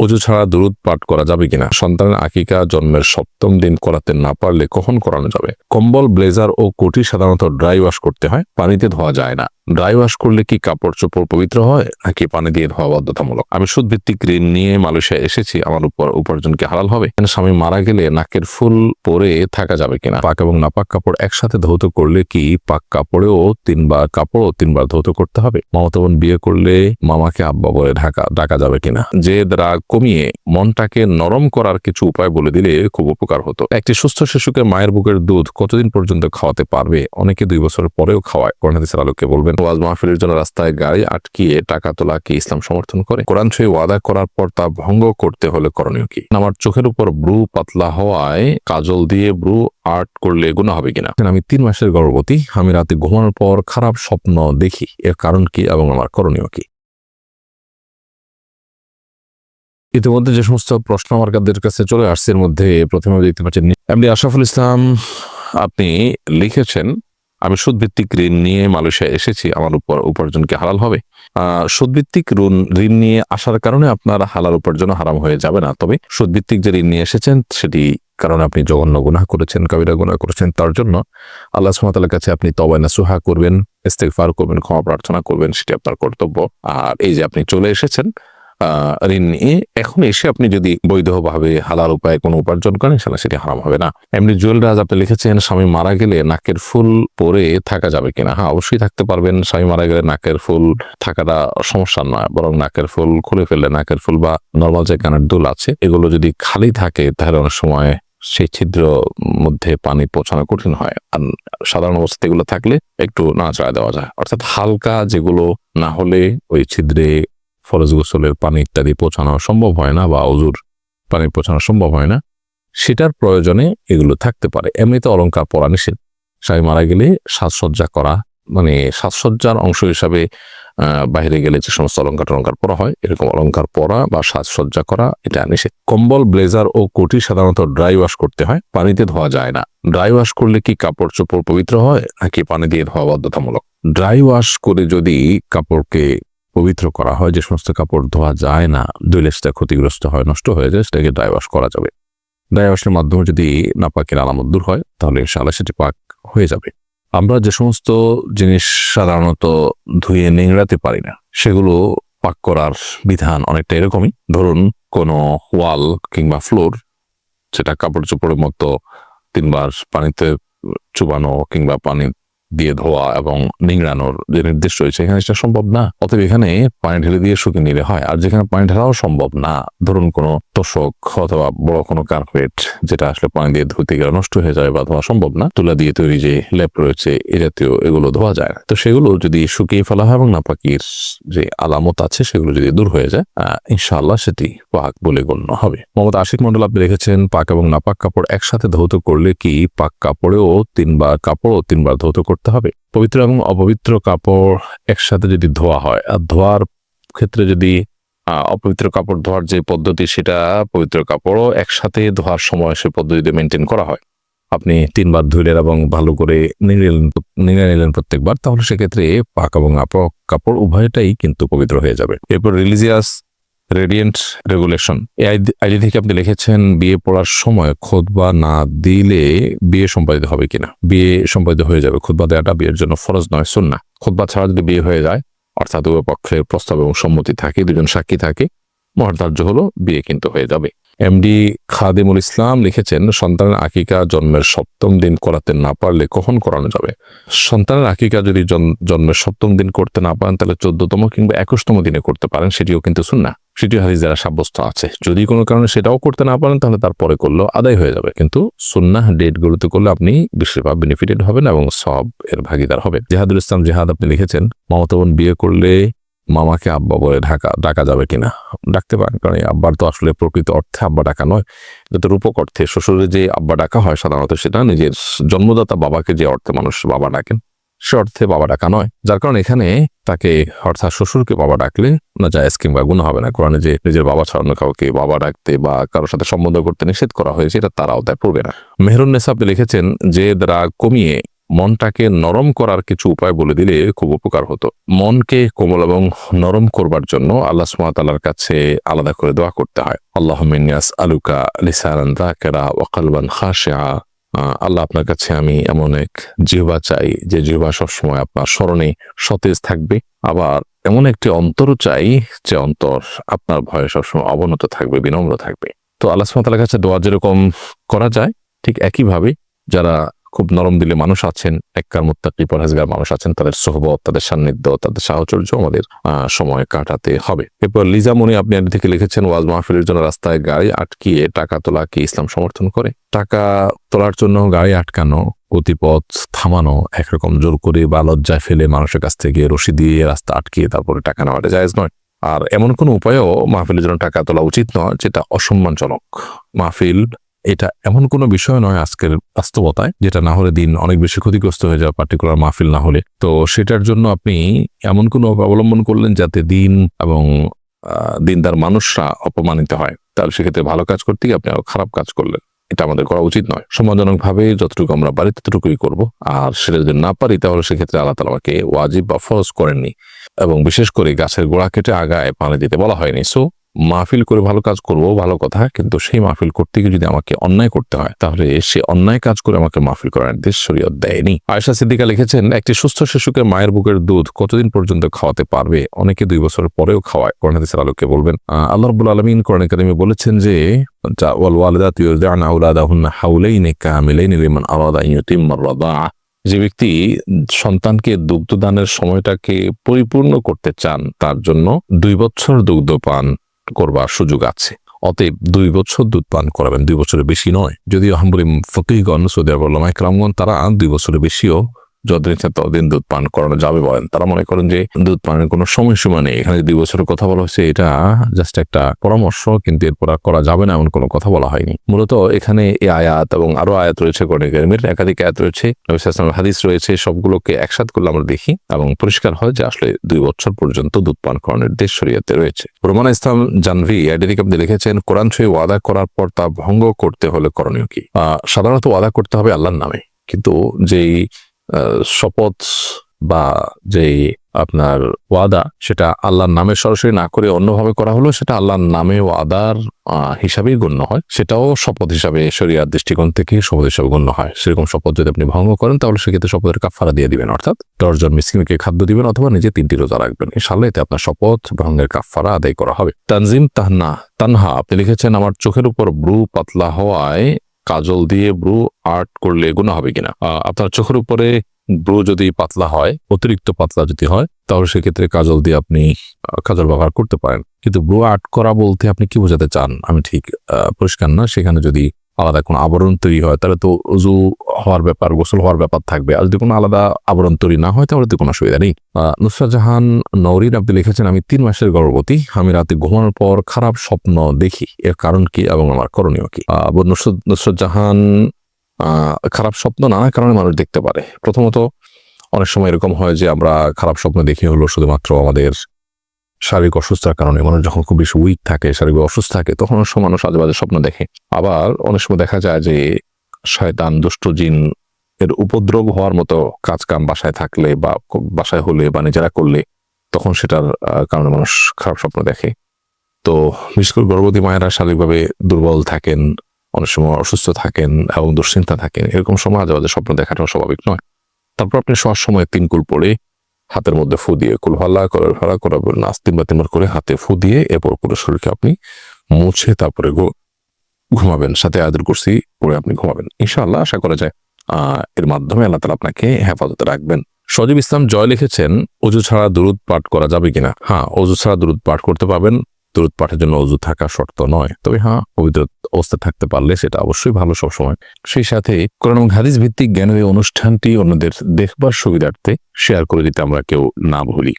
অজু ছাড়া দুরুদ পাঠ করা যাবে কিনা? সন্তানের আকিকা জন্মের সপ্তম দিন করাতে না পারলে কখন করানো যাবে? কম্বল, ব্লেজার ও কোটি সাধারণত ড্রাই ওয়াশ করতে হয়, পানিতে ধোয়া যায় না। ড্রাই ওয়াশ করলে কি কাপড় চোপড় পবিত্র হয়, নাকি পানি দিয়ে ধোয়া বাধ্যতামূলক? আমি সুদ ভিত্তিক ঋণ নিয়ে মালয়েশিয়া এসেছি, আমার উপর উপার্জন কি হালাল হবে। কেন স্বামী মারা গেলে নাকের ফুল পরে থাকা যাবে কিনা? পাক এবং নাপাক কাপড় একসাথে ধৌত করলে কি পাক কাপড়েও তিনবার কাপড়ও তিনবার ধৌত করতে হবে? মমতা বোন বিয়ে করলে মামাকে আব্বা বলে ঢাকা, ডাকা যাবে কিনা? যে রাগ কমিয়ে মনটাকে নরম করার কিছু উপায় বলে দিলে খুব উপকার হতো। একটি সুস্থ শিশুকে মায়ের বুকের দুধ কতদিন পর্যন্ত খাওয়াতে পারবে? অনেকে দুই বছর পরেও খাওয়ায়। করোনাদিসের আলোকে বলবেন ওয়াজ মাহফিলের জন্য রাস্তায় গাড়ি আটকিয়ে টাকা তোলা কি ইসলাম সমর্থন করে? কোরআন ছুঁয়ে ওয়াদা করার পর তা ভঙ্গ করতে হলে করণীয় কি? আমার চোখের উপর ব্রু পাতলা হওয়ায় কাজল দিয়ে ব্রু আর্ট করলে গুণা হবে কিনা? আমি তিন মাসের গর্ভবতী, আমি রাতে ঘুমানোর পর খারাপ স্বপ্ন দেখি। এর কারণ কি এবং আমার করণীয় কি? ইতিমধ্যে যে সমস্ত প্রশ্ন আমার কাছে চলে আসছে, এর মধ্যে প্রথমে দেখতে পাচ্ছেন এমনি আশরাফুল ইসলাম, আপনি লিখেছেন আমি সুদভিত্তিক ঋণ নিয়ে মালয়েশিয়া এসেছি, আমার উপর উপার্জন কি হালাল হবে? সুদভিত্তিক ঋণ ঋণ নিয়ে আসার কারণে আপনার হালাল উপার্জন হারাম হয়ে যাবে না। তবে সুদভিত্তিক যে ঋণ নিয়ে এসেছেন, সেটি কারণে আপনি জঘন্য গুনাহ করেছেন, কবিরা গুনাহ করেছেন। তার জন্য আল্লাহ সুমাতার কাছে আপনি তবায়না সুহা করবেন, ইস্তেগফার করবেন, ক্ষমা প্রার্থনা করবেন, সেটি আপনার কর্তব্য। আর এই যে আপনি চলে এসেছেন ঋণ নিয়ে এখন এসে আপনি যদি বৈধভাবে হালাল উপায়ে কোনো উপার্জন করেন, সেটা সেটি হারাম হবে না। এমনি জুয়েল রাজ আপনি লিখেছেন, স্বামী মারা গেলে নাকের ফুল পরে থাকা যাবে কিনা? হ্যাঁ অবশ্যই থাকতে পারবেন। স্বামী মারা গেলে নাকের ফুল থাকাটা সমস্যা নয়, বরং নাকের ফুল খুলে ফেললে নাকের ফুল বা নর্মাল যে কানের দুল আছে, এগুলো যদি খালি থাকে, তাহলে অনেক সময় সেই ছিদ্র মধ্যে পানি পৌঁছানো কঠিন হয়। আর সাধারণ অবস্থা এগুলো থাকলে একটু নাড়াচাড়া দেওয়া যায়। অর্থাৎ হালকা যেগুলো না হলে ওই ছিদ্রে ফরজ গোসলের পানি ইত্যাদি পৌঁছানো সম্ভব হয় না বা অজুর পানি পৌঁছানো সম্ভব হয় না, সেটার প্রয়োজনে এগুলো থাকতে পারে। এমনিতে অলংকার পরা নিষেধ। স্বামী মারা গেলে সাজসজ্জা করা মানে সাজসজ্জার অংশ হিসাবে বাইরে গেলে যে সমস্ত অলংকার টলঙ্কার পরা হয়, এরকম অলংকার পরা বা সাজসজ্জা করা এটা নিষেধ। কম্বল, ব্লেজার ও কোটি সাধারণত ড্রাই ওয়াশ করতে হয়, পানিতে ধোয়া যায় না। ড্রাই ওয়াশ করলে কি কাপড় চোপড় পবিত্র হয়, নাকি পানি দিয়ে ধোয়া বাধ্যতামূলক? ড্রাই ওয়াশ করে যদি কাপড়কে পবিত্র করা হয়, যে সমস্ত কাপড় ধোয়া যায় না দৈলেসটা ক্ষতিগ্রস্ত হয়, নষ্ট হয়ে যায়, সেটাকে ড্রাই ওয়াশ করা যাবে। ড্রাই ওয়াশের মাধ্যমে যদি না নাপাকের আলামত দূর হয়, তাহলে ইনশাআল্লাহ সেটি পাক হয়ে যাবে। আমরা যে সমস্ত জিনিস সাধারণত ধুয়ে নেংড়াতে পারি না, সেগুলো পাক করার বিধান অনেকটা এরকমই। ধরুন, কোনো ওয়াল কিংবা ফ্লোর, সেটা কাপড় চোপড়ের মতো তিনবার পানিতে চুবানো কিংবা পানি দিয়ে ধোয়া এবং নিংড়ানোর যে নির্দেশ রয়েছে এখানে সেটা সম্ভব না। অতএব এখানে পানি ঢেলে দিয়ে শুকিয়ে নিলে হয়। আর যেখানে পানি ঢালাও সম্ভব না, ধরুন কোনো তোষক অথবা বড় কোনো কার্পেট যেটা আসলে পানি দিয়ে ধুতে গেলে নষ্ট হয়ে যায় বা ধোয়া সম্ভব না, তুলা দিয়ে তৈরি যে লেপ রয়েছে, এ জাতীয় এগুলো ধোয়া যায়। তো সেগুলো যদি শুকিয়ে ফেলা হয় এবং নাপাকির যে আলামত আছে, সেগুলো যদি দূর হয়ে যায় ইনশাআল্লাহ সেটি পাক বলে গণ্য হবে। মোহাম্মদ আশিক মন্ডল আপনি রেখেছেন পাক এবং নাপাক কাপড় একসাথে ধৌত করলে কি পাক কাপড়েও তিনবার কাপড়ও তিনবার ধৌত করতে হবে। পবিত্র এবং অপবিত্র কাপড় একসাথে যদি ধোয়া হয়, আর ধোয়ার ক্ষেত্রে যদি অপবিত্র কাপড় ধোয়ার যে পদ্ধতি, সেটা পবিত্র কাপড়ও একসাথে ধোয়ার সময় সে পদ্ধতিতে মেনটেন করা হয়। আপনি তিনবার ধুলেন এবং ভালো করে নিংড়ে নিলেন প্রত্যেকবার, তাহলে সেক্ষেত্রে পাক এবং আপক কাপড় উভয়টাই কিন্তু পবিত্র হয়ে যাবে। এরপর রিলিজিয়াস রেডিয়েন্ট রেগুলেশন এই আইডি থেকে আপনি লিখেছেন, বিয়ে পড়ার সময় খোদবা না দিলে বিয়ে সম্পাদিত হবে কিনা? বিয়ে সম্পাদিত হয়ে যাবে। খোদবা দেওয়াটা বিয়ের জন্য ফরজ নয় শুন সুন্না খোদবা ছাড়া যদি বিয়ে হয়ে যায়, অর্থাৎ উভয় পক্ষের প্রস্তাব এবং সম্মতি থাকে, দুজন সাক্ষী থাকে মহার্ধার্য হলো বিয়ে কিন্তু হয়ে যাবে। এমডি খাদিমুল ইসলাম লিখেছেন, সন্তানের আকিকা জন্মের সপ্তম দিন করাতে না পারলে কখন করানো যাবে? সন্তানের আকিকা যদি জন- জন্মের সপ্তম দিন করতে না পারেন, তাহলে চোদ্দতম কিংবা একুশতম দিনে করতে পারেন, সেটিও কিন্তু শুননা সেটিও হাদিস দ্বারা সাব্যস্ত আছে। যদি কোনো কারণে সেটাও করতে না পারেন, তাহলে তারপরে করলেও আদায় হয়ে যাবে। কিন্তু সুন্নাহ ডেটগুলোতে করলে আপনি বিশেষভাবে বেনিফিটেড হবেন এবং সব এর ভাগিদার হবে জেহাদুল ইসলাম জেহাদ আপনি লিখেছেন মমতা বোন বিয়ে করলে মামাকে আব্বা বলে ঢাকা, ডাকা যাবে কিনা? ডাকতে পারেন, কারণ আব্বার তো আসলে প্রকৃত অর্থে আব্বা ডাকা নয়। যাতে রূপক অর্থে। শ্বশুরের যে আব্বা ডাকা হয়, সাধারণত সেটা নিজের জন্মদাতা বাবাকে যে অর্থে মানুষ বাবা ডাকেন সে অর্থে বাবা ডাকা নয়। যার কারণে এখানে তাকে অর্থাৎ শ্বশুরকে বাবা ডাকলে না জায়েজ কিংবা গুণ হবে না। কোরআনে যে নিজের বাবা ছাড়ানো কাউকে বাবা ডাকতে বা কারোর সাথে সম্বন্ধ করতে নিষেধ করা হয়েছে, এটা তার আওতায় পড়বে না। মেহরুন নেসা আপনি লিখেছেন যে দ্বারা কমিয়ে মনটাকে নরম করার কিছু উপায় বলে দিলে খুব উপকার হতো। মনকে কোমল এবং নরম করবার জন্য আল্লাহ সুমাতালার কাছে আলাদা করে দোয়া করতে হয়। আল্লাহ মিনিয়াস আলুকা লিসারান দাকেরা ওয়াকালবান খাশিয়া। আল্লাহ আপনার কাছে আমি এমন এক জিহবা চাই, যে জিহবা সবসময় আপনার স্মরণে সতেজ থাকবে। আবার এমন একটি অন্তর চাই, যে অন্তর আপনার ভয়ে সবসময় অবনত থাকবে, বিনম্র থাকবে। তো আল্লাহ সুমতালার কাছে দোয়া যেরকম করা যায়, ঠিক একইভাবে যারা খুব নরম দিলে মানুষ আছেন, এককার মুত্তাকি পরহেজগার মানুষ আছেন, তাদের সোহবত, তাদের সান্নিধ্য, তাদের সাহচর্য আমাদের সময় কাটাতে হবে। এরপর লিজা মনি, আপনি থেকে লিখেছেন, ওয়াজ মাহফিলের জন্য রাস্তায় গাড়ি আটকিয়ে টাকা তোলা কি ইসলাম সমর্থন করে? টাকা তোলার জন্য গাড়ি আটকানো, গতিপথ থামানো, একরকম জোর করে বা লজ্জায় ফেলে মানুষের কাছ থেকে রশি দিয়ে রাস্তা আটকিয়ে তারপরে টাকা নেওয়াটা জায়েজ নয়। আর এমন কোনো উপায়ও মাহফিলের জন্য টাকা তোলা উচিত নয়, যেটা অসম্মানজনক। মাহফিল এটা এমন কোনো বিষয় নয় আজকের বাস্তবতায়, যেটা না হলে দিন অনেক বেশি ক্ষতিগ্রস্ত হয়ে যাওয়া পার্টিকুলার মাহফিল না হলে। তো সেটার জন্য আপনি এমন কোনো অবলম্বন করলেন যাতে দিন এবং দিনদার মানুষরা অপমানিত হয়? তাহলে সেক্ষেত্রে ভালো কাজ করতে গিয়ে আপনি আরও খারাপ কাজ করলেন। এটা আমাদের করা উচিত নয়। সম্মানজনক ভাবে যতটুকু আমরা পারি ততটুকুই করব। আর সেটা যদি না পারি, তাহলে সেক্ষেত্রে আল্লাহ তালা আমাকে ওয়াজিব বা ফরজ করেননি। এবং বিশেষ করে গাছের গোড়া কেটে আগায় পানি দিতে বলা হয়নি। সো মাহফিল করে ভালো কাজ করব, ভালো কথা, কিন্তু সেই মাহফিল করতে গিয়ে যদি আমাকে অন্যায় করতে হয়, তাহলে সে অন্যায় কাজ করে আমাকে মাহফিল করার নির্দেশ শরীয়ত দেয়নি। আয়সা সিদ্দিকা লিখেছেন, একটি সুস্থ শিশুকে মায়ের বুকের দুধ কতদিন পর্যন্ত খাওয়াতে পারবে? অনেকে দুই বছরের পরেও খাওয়ায়। কোরআন হাদিসের আলোকে বলবেন আল্লাহ রাব্বুল আলামিন কোরআন একাডেমি বলেছেন যে, যা ওয়াল ওয়ালিদাতু ইউরদি'না আওলাদাহুন্না হাওলাইনি কামিলাইনি লিমান আর-রাদা'a যে ব্যক্তি সন্তানকে দুগ্ধদানের সময়টাকে পরিপূর্ণ করতে চান, তার জন্য দুই বছর দুগ্ধ পান। করবার সুযোগ আছে। অতএব দুই বছর দুধ পান করাবেন, দুই বছরের বেশি নয়। যদিও হাম্বুলি ফকিহগণ, সৌদি আরব কেরামগণ, তারা দুই বছরের বেশিও যতদিন ইচ্ছা ততদিন দুধ পান করানো যাবে বলেন। তারা মনে করেন যে দুধ পানের কোনো সময়সীমা নেই। এখানে দুই বছরের কথা বলা হয়েছে, এটা জাস্ট একটা পরামর্শ, কিন্তু এরপর আর করা যাবে না এমন কোনো কথা বলা হয়নি। মূলত এখানে এই আয়াত এবং আরও আয়াত রয়েছে, কোরআন কারিমের একাধিক আয়াত রয়েছে হাদিস রয়েছে, সবগুলোকে একসাথে করলে আমরা দেখি এবং পরিষ্কার হয় যে আসলে দুই বছর পর্যন্ত দুধ পান করানোর দেশ শরীয়তে রয়েছে। রোমান ইসলাম জানভি এদিকে আপনি লিখেছেন, কোরআন ছুঁয়ে ওয়াদা করার পর তা ভঙ্গ করতে হলে করণীয় কি? সাধারণত ওয়াদা করতে হবে আল্লাহর নামে। কিন্তু যেই শপথ বা যেই আপনার ওয়াদা, সেটা আল্লাহর নামে সরাসরি না করে অন্যভাবে করা হলো সেটা আল্লাহর নামে ওয়াদার হিসাবেই গণ্য হয়। সেটাও শপথ হিসাবে শরিয়ার দৃষ্টিকোণ থেকে শপথ হিসাবে গণ্য হয়। সেরকম শপথ যদি আপনি ভঙ্গ করেন, তাহলে সেক্ষেত্রে শপথের কাফারা দিয়ে দিবেন, অর্থাৎ দশজন মিসকিনকে খাদ্য দিবেন অথবা নিজে তিনটি রোজা রাখবেন। ইনশাল্লাহ এতে আপনার শপথ ভঙ্গের কাফারা আদায় করা হবে। তানজিম তাহনা, তানহা, আপনি লিখেছেন, আমার চোখের উপর ব্রু পাতলা হওয়ায় কাজল দিয়ে ব্রু আর্ট করলে গুণা হবে কিনা? আপনার চোখের উপরে ব্রু যদি পাতলা হয়, অতিরিক্ত পাতলা যদি হয়, তাহলে সেক্ষেত্রে কাজল দিয়ে আপনি কাজল ব্যবহার করতে পারেন। কিন্তু ব্রু আর্ট করা বলতে আপনি কি বোঝাতে চান? আমি ঠিক পরিষ্কার না। সেখানে যদি আলাদা কোনো আবরণ তৈরি হয় তাহলে তো উজু হওয়ার ব্যাপার গোসল হওয়ার ব্যাপার থাকবে। আর যদি কোনো আলাদা আবরণ তৈরি না হয় তাহলে তো কোনো অসুবিধা নেই। আহ, নুসরাত জাহান নৌরিন আপনি লিখেছেন আমি তিন মাসের গর্ভবতী আমি রাতে ঘুমানোর পর খারাপ স্বপ্ন দেখি। এর কারণ কি এবং আমার করণীয় কি? নুসরত নুসরত জাহান খারাপ স্বপ্ন নানা কারণে মানুষ দেখতে পারে। প্রথমত অনেক সময় এরকম হয় যে আমরা খারাপ স্বপ্ন দেখি হলো শুধুমাত্র আমাদের শারীরিক অসুস্থতার কারণে মানুষ যখন খুব বেশি উইক থাকে, শারীরিক অসুস্থ থাকে, তখন সময় মানুষ আজে বাজে স্বপ্ন দেখে। আবার অনেক সময় দেখা যায় যে শয়তান, দুষ্ট জিন এর উপদ্রব হওয়ার মতো কাজ কাম বাসায় থাকলে বা বাসায় হলে বা নিজেরা করলে তখন সেটার কারণে মানুষ খারাপ স্বপ্ন দেখে। তো বিশেষ করে গর্ভবতী মায়েরা শারীরিকভাবে দুর্বল থাকেন, অনেক সময় অসুস্থ থাকেন এবং দুশ্চিন্তা থাকেন। এরকম সময় আজে বাজে স্বপ্ন দেখাটাও স্বাভাবিক নয়। তারপর আপনি শোয়ার সময় তিন কুল পড়ে হাতের মধ্যে ফু দিয়ে কুল ভাল্লা করে ভাড়া করা নাচ তিনবার করে হাতে ফু দিয়ে এরপর পুরো শরীরকে আপনি মুছে তারপরে গো ঘুমাবেন। সাথে আদর করছি পরে আপনি ঘুমাবেন। ইনশাআল্লাহ আশা করা যায়, আহ, এর মাধ্যমে আল্লাহ তালা আপনাকে হেফাজতে রাখবেন। সজীব ইসলাম জয় লিখেছেন অজু ছাড়া দুরুদ পাঠ করা যাবে কিনা? হ্যাঁ অজু ছাড়া দুরুদ পাঠ করতে পারবেন। দুরুদ পাঠের জন্য অজু থাকা শর্ত নয়। তবে হ্যাঁ পবিত্র অবস্থা থাকতে পারলে সেটা অবশ্যই ভালো সবসময়। সেই সাথে কোরআন হাদিস ভিত্তিক জ্ঞানের অনুষ্ঠানটি অন্যদের দেখবার সুবিধার্থে শেয়ার করে দিতে আমরা কেউ না ভুলি।